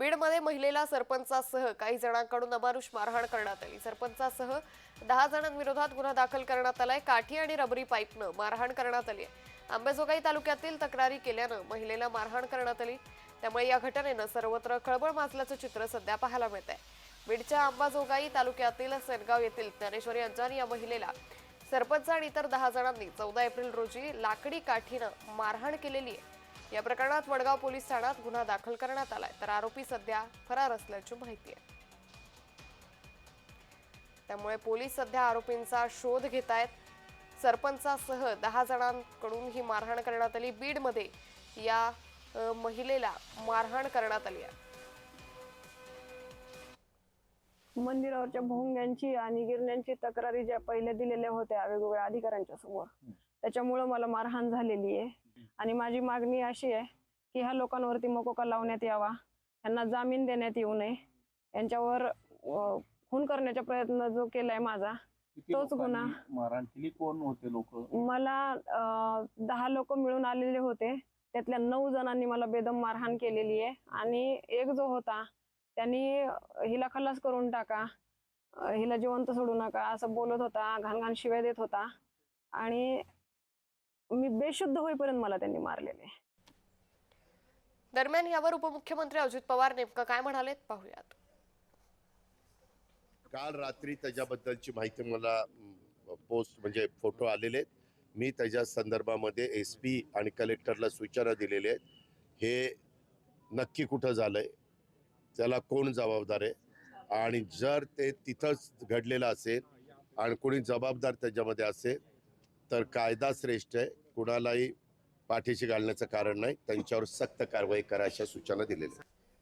बीडमध्ये महिलेला सरपंचासह काही जणांकडून अमानुष मारहाण करण्यात आली. सरपंचासह दहा जणांविरोधात गुन्हा दाखल करण्यात आलाय. काठी आणि रबरी पाईपनं मारहाण करण्यात आली आहे. आंबेजोगाई तालुक्यातील तक्रारी केल्यानं महिलेला मारहाण करण्यात आली. त्यामुळे या घटनेनं सर्वत्र खळबळ माजल्याचं चित्र सध्या पाहायला मिळत आहे बीडच्या आंबाजोगाई तालुक्यातील सेनगाव येथील ज्ञानेश्वरी अंजान या महिलेला सरपंच आणि इतर दहा जणांनी चौदा एप्रिल रोजी लाकडी काठीनं मारहाण केलेली आहे. या प्रकरणात वडगाव पोलीस ठाण्यात गुन्हा दाखल करण्यात आलाय. तर आरोपी सध्या फरार असल्याची माहिती आहे. त्यामुळे पोलीस सध्या आरोपींचा शोध घेत आहेत सरपंचासह दहा जणांकडून ही मारहाण करण्यात आली. बीडमध्ये या महिलेला मारहाण करण्यात आली आहे. मंदिरावरच्या भोंग्यांची आणि गिरण्यांची तक्रारी ज्या पहिल्या दिलेल्या होत्या वेगवेगळ्या अधिकाऱ्यांच्या समोर त्याच्यामुळं मला मारहाण झालेली आहे. आणि माझी मागणी अशी आहे की ह्या लोकांवरती मकोका लावण्यात यावा? यांना जामीन देण्यात येऊ नये. यांच्यावर खून करण्याचा प्रयत्न जो केलाय माझा तोच गुन्हा. लोकांनी मारहाण केली कोण होते लोक? मला दहा लोक मिळून आलेले होते. त्यातल्या नऊ जणांनी मला बेदम मारहाण केलेली आहे. आणि एक जो होता त्यांनी हिला खलास करून टाका. हिला जिवंत सोडू नका असं बोलत होता घाण घाण शिव्या देत होता. आणि मी बेशुद्ध होईपर्यंत मला त्यांनी मारलेले. दरम्यान यावर उपमुख्यमंत्री अजित पवार नेमकं काय म्हणालेत पाहूयात. काल रात्री त्याच्याबद्दलची माहिती मला पोस्ट म्हणजे फोटो आलेले आहेत. मी त्याच्या संदर्भामध्ये एस पी आणि कलेक्टरला सूचना दिलेल्या आहेत. हे नक्की कुठं झालंय? त्याला कोण जबाबदार आहे? आणि जर ते तिथंच घडलेलं असेल आणि कोणी जबाबदार त्याच्यामध्ये असेल तर कायदा श्रेष्ठ आहे. कुणालाही पाठीशी घालण्याचं कारण नाही. त्यांच्यावर सक्त कारवाई करा अशा सूचना दिलेल्या आहेत.